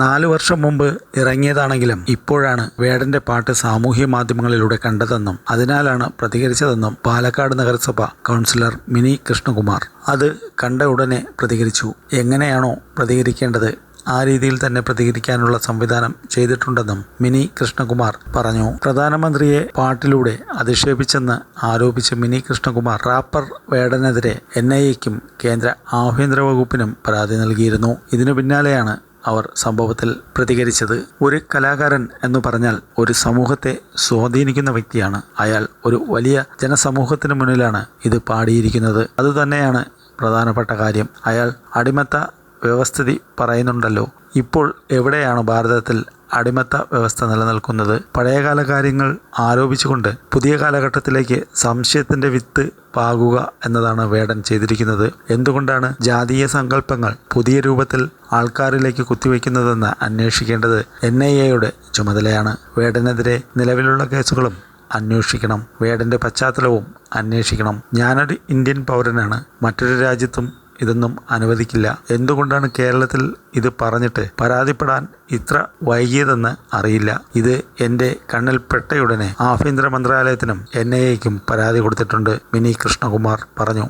നാലു വർഷം മുമ്പ് ഇറങ്ങിയതാണെങ്കിലും ഇപ്പോഴാണ് വേടന്റെ പാട്ട് സാമൂഹ്യ മാധ്യമങ്ങളിലൂടെ കണ്ടതെന്നും അതിനാലാണ് പ്രതികരിച്ചതെന്നും പാലക്കാട് നഗരസഭ കൗൺസിലർ മിനി കൃഷ്ണകുമാർ. അത് കണ്ട ഉടനെ പ്രതികരിച്ചു. എങ്ങനെയാണോ പ്രതികരിക്കേണ്ടത്? ആ രീതിയിൽ തന്നെ പ്രതികരിക്കാനുള്ള സംവിധാനം ചെയ്തിട്ടുണ്ടെന്നും മിനി കൃഷ്ണകുമാർ പറഞ്ഞു. പ്രധാനമന്ത്രിയെ പാട്ടിലൂടെ അധിക്ഷേപിച്ചെന്ന് ആരോപിച്ച് മിനി കൃഷ്ണകുമാർ റാപ്പർ വേടനെതിരെ എൻ ഐ എക്കും കേന്ദ്ര ആഭ്യന്തര വകുപ്പിനും പരാതി നൽകിയിരുന്നു. ഇതിനു പിന്നാലെയാണ് അവർ സംഭവത്തിൽ പ്രതികരിച്ചത്. ഒരു കലാകാരൻ എന്ന് പറഞ്ഞാൽ ഒരു സമൂഹത്തെ സ്വാധീനിക്കുന്ന വ്യക്തിയാണ്. അയാൾ ഒരു വലിയ ജനസമൂഹത്തിന് മുന്നിലാണ് ഇത് പാടിയിരിക്കുന്നത്. അതുതന്നെയാണ് പ്രധാനപ്പെട്ട കാര്യം. അയാൾ അടിമത്ത വ്യവസ്ഥിതി പറയുന്നുണ്ടല്ലോ. ഇപ്പോൾ എവിടെയാണ് ഭാരതത്തിൽ അടിമത്ത വ്യവസ്ഥ നിലനിൽക്കുന്നത്. പഴയകാല കാര്യങ്ങൾ ആരോപിച്ചുകൊണ്ട് പുതിയ കാലഘട്ടത്തിലേക്ക് സംശയത്തിന്റെ വിത്ത് പാകുക എന്നതാണ് വേടൻ ചെയ്തിരിക്കുന്നത്. എന്തുകൊണ്ടാണ് ജാതീയ സങ്കല്പങ്ങൾ പുതിയ രൂപത്തിൽ ആൾക്കാരിലേക്ക് കുത്തിവെക്കുന്നതെന്ന് അന്വേഷിക്കേണ്ടത് എൻ ഐ എയുടെ ചുമതലയാണ്. വേടനെതിരെ നിലവിലുള്ള കേസുകളും അന്വേഷിക്കണം. വേടന്റെ പശ്ചാത്തലവും അന്വേഷിക്കണം. ഞാനൊരു ഇന്ത്യൻ പൗരനാണ്. മറ്റൊരു രാജ്യത്തും ഇതൊന്നും അനുവദിക്കില്ല. എന്തുകൊണ്ടാണ് കേരളത്തിൽ ഇത് പറഞ്ഞിട്ട് പരാതിപ്പെടാൻ ഇത്ര വൈകിയതെന്ന് അറിയില്ല. ഇത് എന്റെ കണ്ണിൽ പെട്ടയുടനെ ആഭ്യന്തര മന്ത്രാലയത്തിനും എൻ ഐ എക്കും പരാതി കൊടുത്തിട്ടുണ്ട് മിനി കൃഷ്ണകുമാർ പറഞ്ഞു.